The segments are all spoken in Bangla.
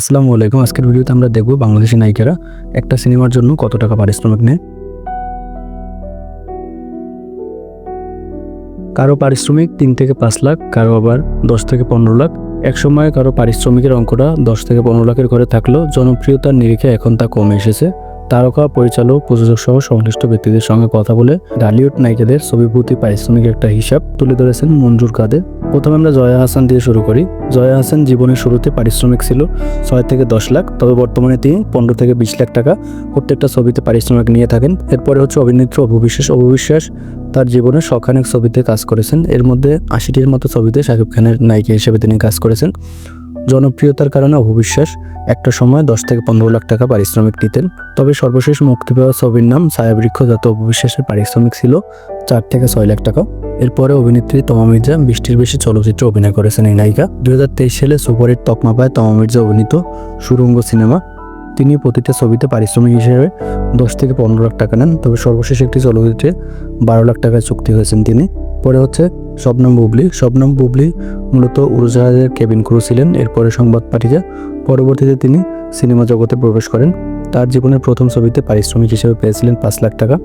আসসালামু আলাইকুম। আজকের ভিডিওতে আমরা দেখব বাংলাদেশি নায়িকারা একটা সিনেমার জন্য কত টাকা পারিশ্রমিক নেয়। কারও পারিশ্রমিক তিন থেকে পাঁচ লাখ, কারও আবার দশ থেকে পনেরো লাখ। এক সময় কারও পারিশ্রমিকের অঙ্কটা দশ থেকে পনেরো লাখের ঘরে থাকলেও জনপ্রিয়তার নিরিখে এখন তা কমে এসেছে। তারকা, পরিচালক, প্রযোজক সহ সংশ্লিষ্ট ব্যক্তিদের সঙ্গে কথা বলে ঢালিউড নায়িকাদের ছবি প্রতি পারিশ্রমিকের একটা হিসাব তুলে ধরেছেন মঞ্জুর কাদের। প্রথমে আমরা জয়া হাসান দিয়ে শুরু করি। জয়া হাসান জীবনের শুরুতে পারিশ্রমিক ছিল ছয় থেকে দশ লাখ, তবে বর্তমানে তিনি পনেরো থেকে বিশ লাখ টাকা প্রত্যেকটা ছবিতে পারিশ্রমিক নিয়ে থাকেন। এরপরে হচ্ছে অভিনেত্রী অপবিশ্বাস। অপবিশ্বাস তার জীবনে শখানেক ছবিতে কাজ করেছেন। এর মধ্যে আশিটির মতো ছবিতে শাকিব খানের নায়িকা হিসেবে তিনি কাজ করেছেন। জনপ্রিয়তার কারণে অপবিশ্বাস একটা সময় দশ থেকে পনেরো লাখ টাকা পারিশ্রমিক নিতেন। তবে সর্বশেষ মুক্তি পাওয়া ছবির নাম ছায়াবৃক্ষ, যাতে অপবিশ্বাসের পারিশ্রমিক ছিল চার থেকে ছয় লাখ টাকা। এরপরে অভিনেত্রী তমা মির্জা বৃষ্টির বেশি চলচ্চিত্রে অভিনয় করেছেন এই নায়িকা। দুই হাজার তেইশ সালে সুপারহিট তকমা পায় তমা মির্জা অভিনীত সুরঙ্গ সিনেমা তিনি প্রতিটা ছবিতে পারিশ্রমিক হিসেবে দশ থেকে পনেরো লাখ টাকা নেন। তবে সর্বশেষ একটি চলচ্চিত্রে বারো লাখ টাকায় চুক্তি হয়েছেন তিনি। পরে হচ্ছে শবনম বুবলি। শবনম বুবলি মূলত উড়োজাহাজের কেবিন ক্রু ছিলেন। এরপরে সংবাদ পাঠিয়ে পরবর্তীতে তিনি সিনেমা জগতে প্রবেশ করেন। তার জীবনের প্রথম ছবিতে পারিশ্রমিক হিসেবে পেয়েছিলেন পাঁচ লাখ টাকা।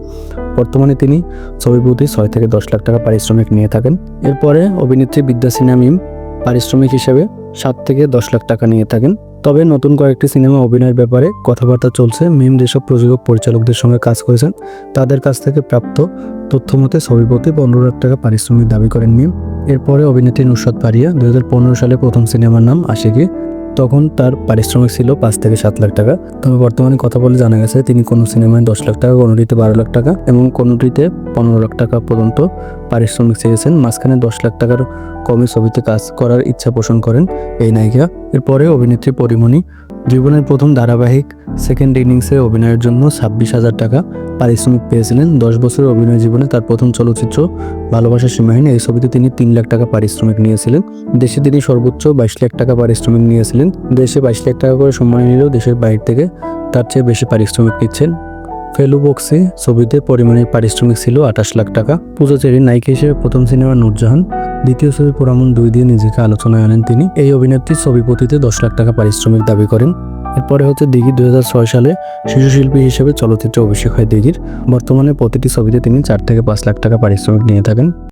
বর্তমানে তিনি ছবি প্রতি ছয় থেকে দশ লাখ টাকা পারিশ্রমিক নিয়ে থাকেন। এরপরে অভিনেত্রী বিদ্যা সিনহা মিম পারিশ্রমিক হিসেবে সাত থেকে দশ লাখ টাকা নিয়ে থাকেন। তবে নতুন কয়েকটি সিনেমা অভিনয়ের ব্যাপারে কথাবার্তা চলছে। মিম যেসব প্রযোজক পরিচালকদের সঙ্গে কাজ করেছেন, তাদের কাছ থেকে প্রাপ্ত তথ্য মতে ছবি পনেরো লাখ টাকা পারিশ্রমিক দাবি করেন মিম। এরপরে অভিনেত্রী নুসাদ পারিয়া, দুই হাজার পনেরো সালে প্রথম সিনেমার নাম আশিকি। তখন তার পারিশ্রমিক ছিল পাঁচ থেকে সাত লাখ টাকা। তবে বর্তমানে কথা বলে জানা গেছে, তিনি কোনো সিনেমায় দশ লাখ টাকা, কোনোটিতে বারো লাখ টাকা এবং কোনোটিতে পনেরো লাখ টাকা পর্যন্ত পারিশ্রমিক চেয়েছেন। মাঝখানে দশ লাখ টাকার কমে ছবিতে কাজ করার ইচ্ছা পোষণ করেন এই নায়িকা। এরপরে অভিনেত্রী পরিমণি। জীবনের প্রথম ধারাবাহিক সেকেন্ড ইনিংসে অভিনয়ের জন্য ছাব্বিশ হাজার টাকা পারিশ্রমিক পেয়েছিলেন। দশ বছরের অভিনয় জীবনে তার প্রথম চলচ্চিত্র ভালোবাসা সীমাহীন এই ছবিতে তিনি তিন লাখ টাকা পারিশ্রমিক নিয়েছিলেন। দেশে তিনি সর্বোচ্চ বাইশ লাখ টাকা পারিশ্রমিক নিয়েছিলেন। দেশে বাইশ লাখ টাকা করে সম্মান নিলেও দেশের বাইরে থেকে তার চেয়ে বেশি পারিশ্রমিক নিচ্ছেন। ফেলু বক্সি ছবিতে পরিমাণের পারিশ্রমিক ছিল আঠাশ লাখ টাকা। পূজা চেরি নায়িকা হিসেবে প্রথম সিনেমা নূরজাহান, দ্বিতীয় ছবি পুরামন দুই দিয়ে নিজেকে আলোচনায় আনেন তিনি। এই অভিনেত্রী ছবি প্রতিতে দশ লাখ টাকা পারিশ্রমিক দাবি করেন। এরপরে হচ্ছে দিঘি দুই হাজার ছয় সালে শিশু শিল্পী হিসেবে চলচ্চিত্রে অভিষেক হয় দিঘির। বর্তমানে প্রতিটি ছবিতে তিনি চার থেকে পাঁচ লাখ টাকা পারিশ্রমিক নিয়ে থাকেন।